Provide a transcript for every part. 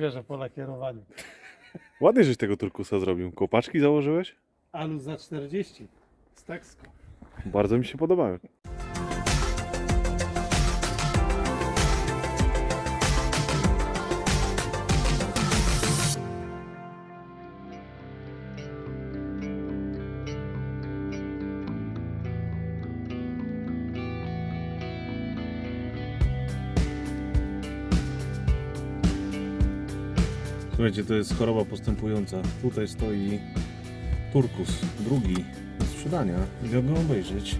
świeże po lakierowaniu. Ładnie, żeś tego turkusa zrobił. Kopaczki założyłeś? Alu za 40. Z Texco. Bardzo mi się podobają. Słuchajcie, to jest choroba postępująca. Tutaj stoi turkus, drugi do sprzedania. Idę go obejrzeć.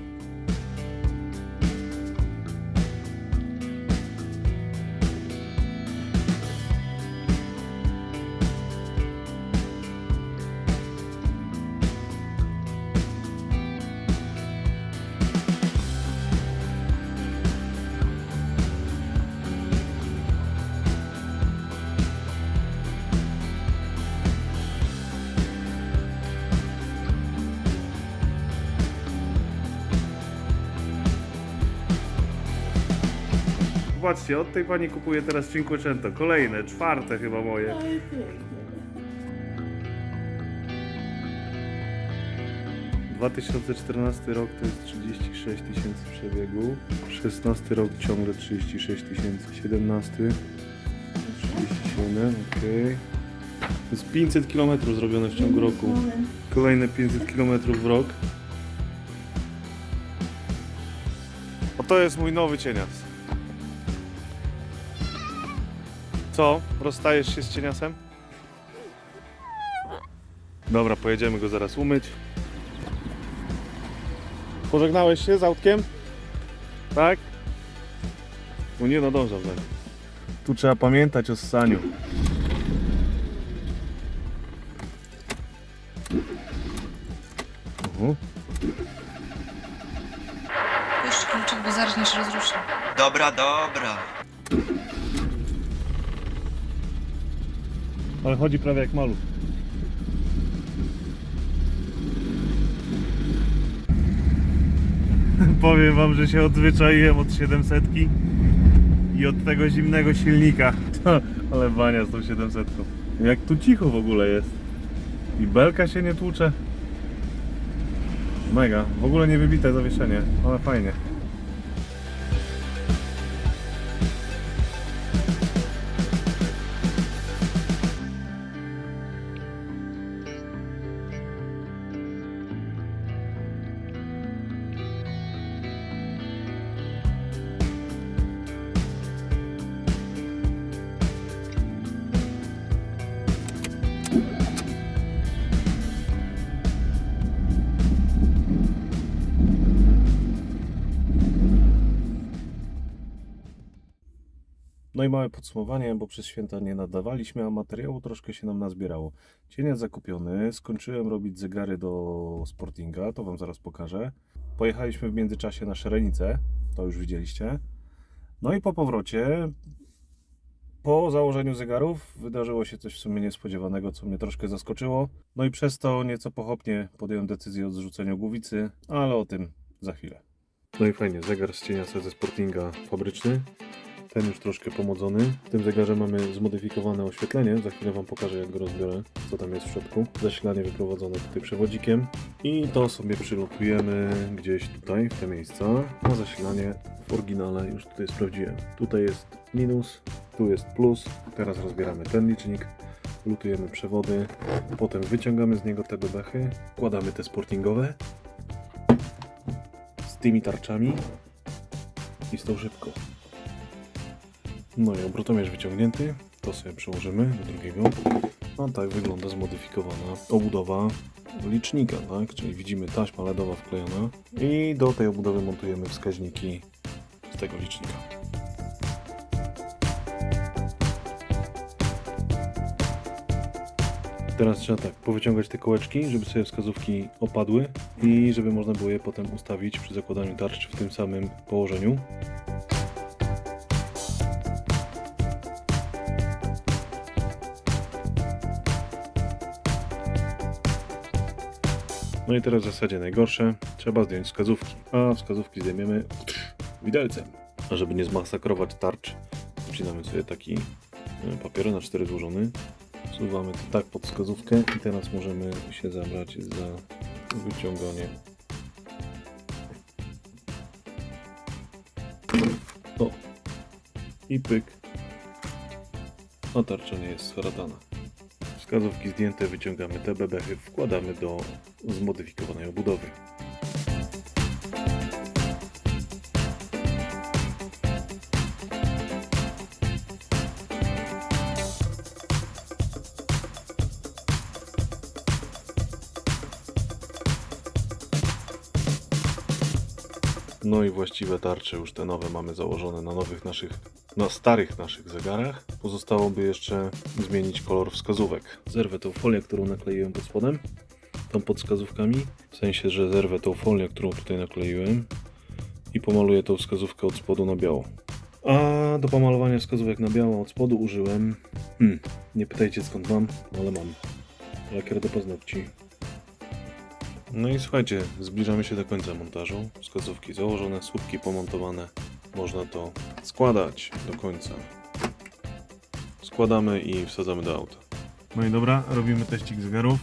Zobaczcie, od tej pani kupuję teraz Cinquecento. Kolejne, czwarte chyba moje. 2014 rok to jest 36 tysięcy przebiegu. 16 rok ciągle 36 tysięcy. 17 37, ok. To jest 500 km zrobione w ciągu roku. Kolejne 500 km w rok. Oto jest mój nowy cienias. Co? Rozstajesz się z cieniasem? Dobra, pojedziemy go zaraz umyć. Pożegnałeś się z autkiem? Tak? No nie nadążam za nim. Tu trzeba pamiętać o ssaniu. Uh Jeszcze kluczyk, bo zaczniesz rozruszać. Dobra, dobra. Ale chodzi prawie jak maluch. Powiem wam, że się odzwyczaiłem od 700 i od tego zimnego silnika. Ale bania z tą 700. Jak tu cicho w ogóle jest. I belka się nie tłucze. Mega. W ogóle nie wybite zawieszenie, ale fajnie. No i małe podsumowanie, bo przez święta nie nadawaliśmy, a materiału troszkę się nam nazbierało. Cieniec zakupiony, skończyłem robić zegary do Sportinga, to Wam zaraz pokażę. Pojechaliśmy w międzyczasie na Szerenicę, to już widzieliście. No i po powrocie, po założeniu zegarów, wydarzyło się coś w sumie niespodziewanego, co mnie troszkę zaskoczyło. No i przez to nieco pochopnie podjąłem decyzję o zrzuceniu głowicy, ale o tym za chwilę. No i fajnie, zegar z cieniasa ze Sportinga fabryczny. Ten już troszkę pomodzony. W tym zegarze mamy zmodyfikowane oświetlenie. Za chwilę Wam pokażę, jak go rozbiorę, co tam jest w środku. Zasilanie wyprowadzone tutaj przewodzikiem. I to sobie przylokujemy gdzieś tutaj, w te miejsca. A zasilanie w oryginale już tutaj sprawdziłem. Tutaj jest minus, tu jest plus. Teraz rozbieramy ten licznik. Lutujemy przewody. Potem wyciągamy z niego te bebechy. Kładamy te sportingowe. Z tymi tarczami. I z tą szybką. No i obrotomierz wyciągnięty, to sobie przełożymy do drugiego. A tak wygląda zmodyfikowana obudowa licznika, tak? Czyli widzimy taśma LEDowa wklejona i do tej obudowy montujemy wskaźniki z tego licznika. Teraz trzeba tak, powyciągać te kołeczki, żeby sobie wskazówki opadły i żeby można było je potem ustawić przy zakładaniu tarcz w tym samym położeniu. No i teraz w zasadzie najgorsze, trzeba zdjąć wskazówki. A wskazówki zdejmiemy widelcem. A żeby nie zmasakrować tarcz, wcinamy sobie taki e, papieru na 4 złożony. Wsuwamy to tak pod wskazówkę i teraz możemy się zabrać za wyciąganie. O! I pyk. A tarcza nie jest scharatana. Wskazówki zdjęte, wyciągamy te bebechy, wkładamy do zmodyfikowanej obudowy. No i właściwe tarcze już te nowe mamy założone na nowych naszych, na starych naszych zegarach. Pozostałoby jeszcze zmienić kolor wskazówek. Zerwę tą folię, którą nakleiłem pod spodem, tą pod wskazówkami. W sensie, że zerwę tą folię, którą tutaj nakleiłem i pomaluję tą wskazówkę od spodu na biało. A do pomalowania wskazówek na biało od spodu użyłem, hmm, nie pytajcie skąd mam, ale mam. Lakier do paznokci. No i słuchajcie, zbliżamy się do końca montażu. Wskazówki założone, słupki pomontowane. Można to składać do końca. Składamy i wsadzamy do auta. No i dobra, robimy teścik zegarów.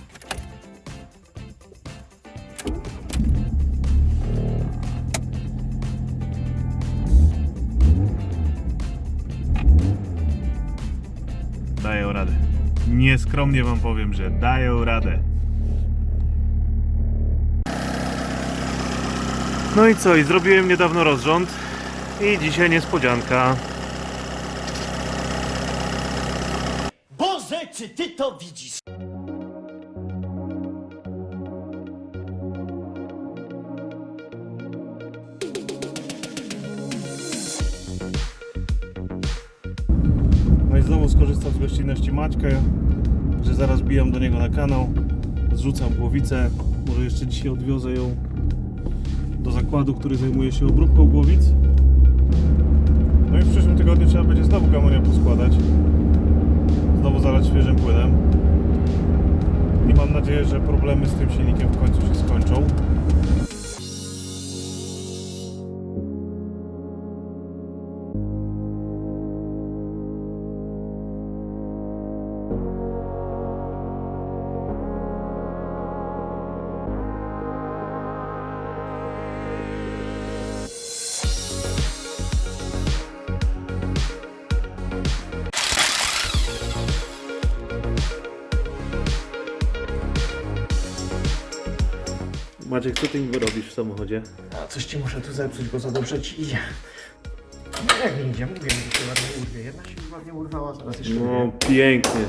Nieskromnie wam powiem, że dają radę. No i co, i zrobiłem niedawno rozrząd i dzisiaj niespodzianka. Boże, czy ty to widzisz? No i znowu skorzystam z gościnności Maćka, że zaraz bijam do niego na kanał, zrzucam głowicę, może jeszcze dzisiaj odwiozę ją do zakładu, który zajmuje się obróbką głowic. No i w przyszłym tygodniu trzeba będzie znowu gamonia poskładać, znowu zalać świeżym płynem. I mam nadzieję, że problemy z tym silnikiem w końcu się skończą. Maciek, co ty mi robisz w samochodzie? A coś ci muszę tu zepsuć, bo za dobrze ci idzie. No jak mi idzie? Mówię, że się ładnie urwie. Jedna się już ładnie urwała, teraz jeszcze No, pięknie.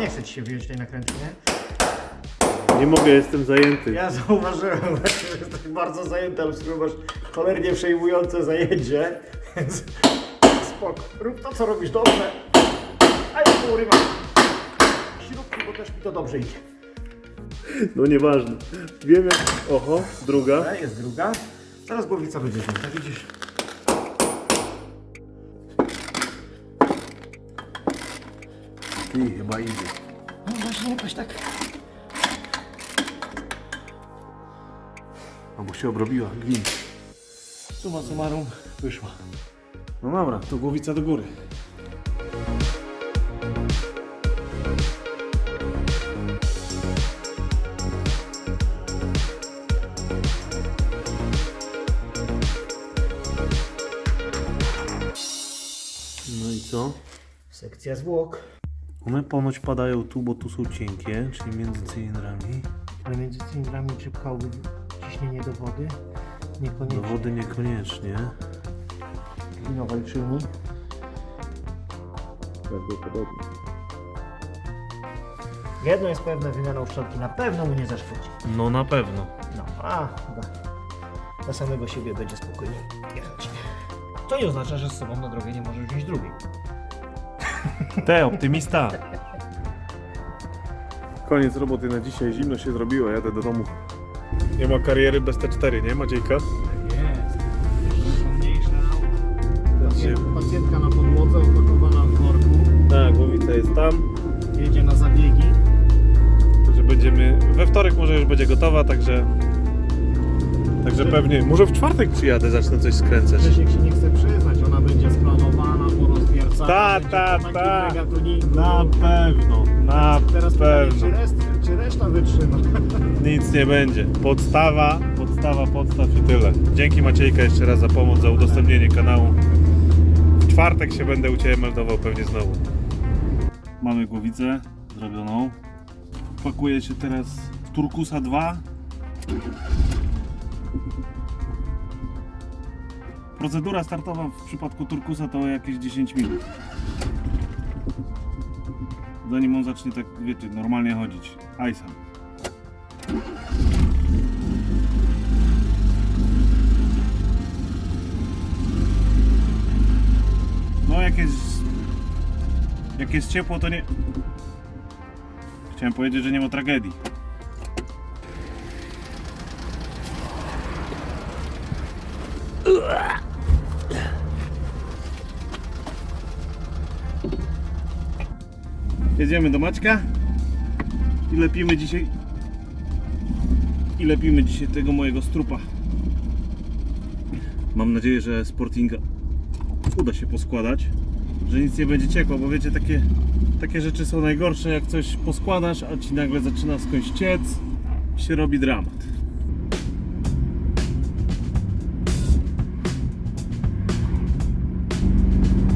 Nie chcę ci się wyjąć tej nakrętki, nie? Nie mogę, jestem zajęty. Ja zauważyłem właśnie, że jesteś bardzo zajęty, ale skoro masz cholernie przejmujące zajęcie, więc spoko. Rób to, co robisz dobrze. A ja tu urywam śrubki, bo też mi to dobrze idzie. No nieważne. Wiem jak... Oho, druga. Dobra, jest druga. Teraz głowica będzie zmięta, widzisz? Ty, chyba idzie. No właśnie jakoś tak. Albo się obrobiła, gwint. Suma summarum wyszła. No dobra, to głowica do góry. Co? Sekcja zwłok. One ponoć padają tu, bo tu są cienkie, czyli między cylindrami. Ale między cylindrami czy pchałby ciśnienie do wody? Do Niekoniecznie. wody niekoniecznie. Glinowa liczylni. Prawdopodobnie. Jedno jest pewne, wymiana uszczelki na pewno mu nie zaszkodzi. No na pewno. No, a dla, dla samego siebie będzie spokojnie jechać. To nie oznacza, że z sobą na drogę nie możesz wziąć drugiej. Te, optymista. Koniec roboty na dzisiaj, zimno się zrobiło, jadę do domu. Nie ma kariery bez T4, nie Maciejka? Znaczy- Pacjentka na podłodze, opakowana w worku. Tak, głowica jest tam. Jedzie na zabiegi. Także będziemy, we wtorek może już będzie gotowa, także... Także pewnie, może w czwartek przyjadę, zacznę coś skręcać. Grzesiek się nie chce przyznać, Ta, ta, Będzie ta. mega. Na pewno, na Teraz pytanie, pewno. czy, rest, czy reszta wytrzyma? Nic nie będzie. Podstawa, podstawa, podstaw i tyle. Dzięki Maciejka jeszcze raz za pomoc, za udostępnienie kanału. W czwartek się będę u Ciebie meldował pewnie znowu. Mamy głowicę zrobioną. Pakuje się teraz w Turkusa 2. Procedura startowa w przypadku Turkusa to jakieś 10 minut. Zanim on zacznie tak, wiecie, normalnie chodzić. Ajsa. No jak jest, jak jest ciepło to nie... Chciałem powiedzieć, że nie ma tragedii. Jedziemy do Maćka i lepimy dzisiaj i lepimy dzisiaj tego mojego strupa. Mam nadzieję, że Sportinga uda się poskładać, że nic nie będzie ciekło, bo wiecie, takie, takie rzeczy są najgorsze, jak coś poskładasz, a ci nagle zaczyna skądś ciec, się robi dramat.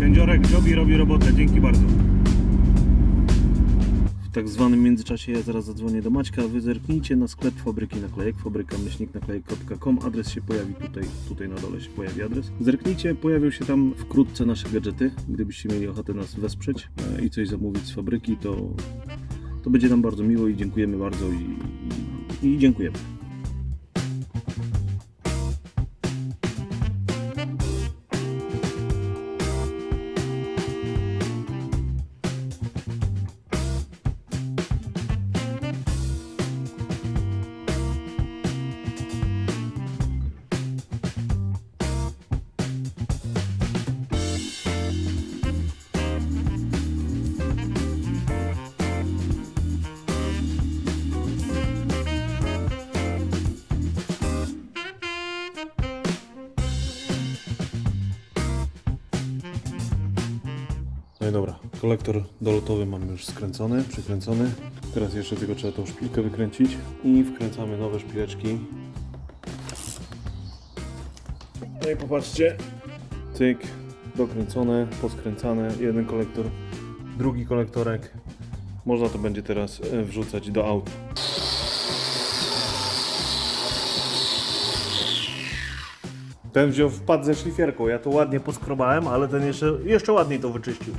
Kędziorek Jobi robi robotę, dzięki bardzo. Tak zwanym międzyczasie ja zaraz zadzwonię do Maćka, wy zerknijcie na sklep fabryki naklejek, fabryka naklejek.com, adres się pojawi tutaj, tutaj na dole się pojawi adres. Zerknijcie, pojawią się tam wkrótce nasze gadżety, gdybyście mieli ochotę nas wesprzeć e, i coś zamówić z fabryki, to, to będzie nam bardzo miło i dziękujemy bardzo i, i, i dziękujemy. No i dobra, kolektor dolotowy mamy już skręcony, przykręcony. Teraz jeszcze tylko trzeba tą szpilkę wykręcić i wkręcamy nowe szpileczki. No i popatrzcie, cyk, dokręcone, poskręcane, jeden kolektor, drugi kolektorek. Można to będzie teraz e, wrzucać do auta. Ten wziął wpadł ze szlifierką. Ja to ładnie poskrobałem, ale ten jeszcze, jeszcze ładniej to wyczyścił.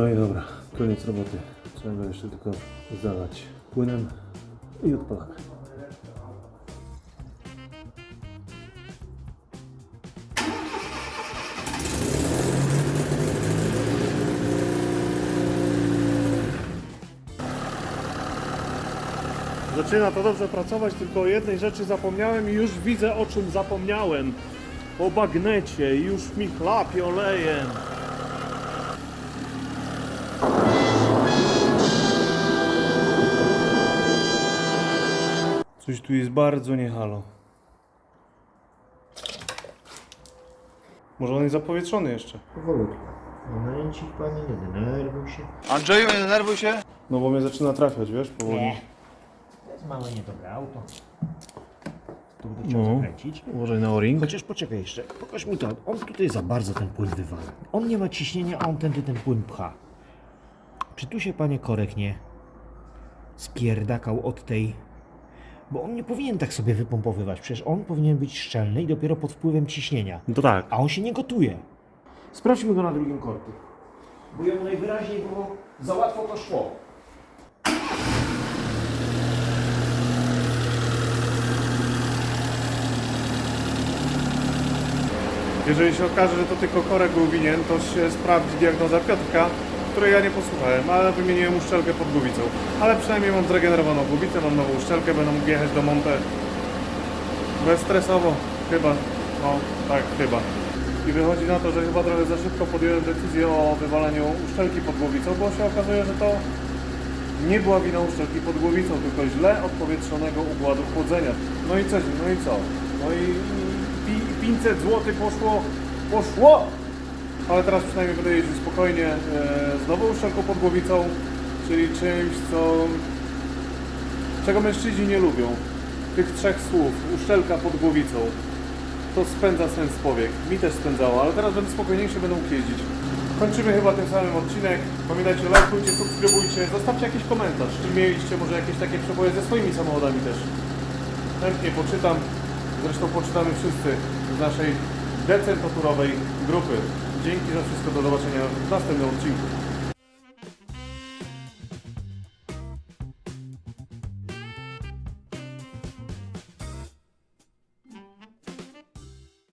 No i dobra, koniec roboty. Trzeba go jeszcze tylko zalać płynem i odpalamy. Zaczyna to dobrze pracować, tylko o jednej rzeczy zapomniałem i już widzę o czym zapomniałem. O bagnecie, już mi chlapie olejem. Coś tu jest bardzo nie halo. Może on jest zapowietrzony jeszcze. Powolutku. Momencik, panie, nie denerwuj się. Andrzeju, nie denerwuj się. No bo mnie zaczyna trafiać, wiesz, powoli. Nie. To jest małe niedobre auto. Tu to trzeba No. zakręcić. Uważaj na o-ring. Chociaż poczekaj jeszcze, pokaż mi to. On tutaj za bardzo ten płyn wywala. On nie ma ciśnienia, a on tędy ten płyn pcha. Czy tu się panie korek nie spierdakał od tej... Bo on nie powinien tak sobie wypompowywać. Przecież on powinien być szczelny i dopiero pod wpływem ciśnienia. No to tak. A on się nie gotuje. Sprawdźmy go na drugim korku. Bo jemu najwyraźniej było Za łatwo to szło. Jeżeli się okaże, że to tylko korek był winien, to się sprawdzi diagnoza Piotrka, której ja nie posłuchałem, ale wymieniłem uszczelkę pod głowicą. Ale przynajmniej mam zregenerowaną głowicę, mam nową uszczelkę, będę mógł jechać do Monte bezstresowo, chyba, no tak, chyba. I wychodzi na to, że chyba trochę za szybko podjąłem decyzję o wywaleniu uszczelki pod głowicą, bo się okazuje, że to nie była wina uszczelki pod głowicą, tylko źle odpowietrzonego układu chłodzenia. No i coś, no i co? No i pi- 500 zł poszło, poszło! Ale teraz przynajmniej będę jeździł spokojnie e, z nową uszczelką pod głowicą, czyli czymś, co, czego mężczyźni nie lubią. Tych trzech słów, uszczelka pod głowicą, to spędza sens powiek. Mi też spędzało, ale teraz będę spokojniejszy, będę mógł jeździć. Kończymy chyba tym samym odcinek. Pamiętajcie, lajkujcie, subskrybujcie, zostawcie jakiś komentarz. Czy mieliście może jakieś takie przeboje ze swoimi samochodami też? Chętnie poczytam. Zresztą poczytamy wszyscy z naszej decentaturowej grupy. Dzięki za wszystko, do zobaczenia w następnym odcinku.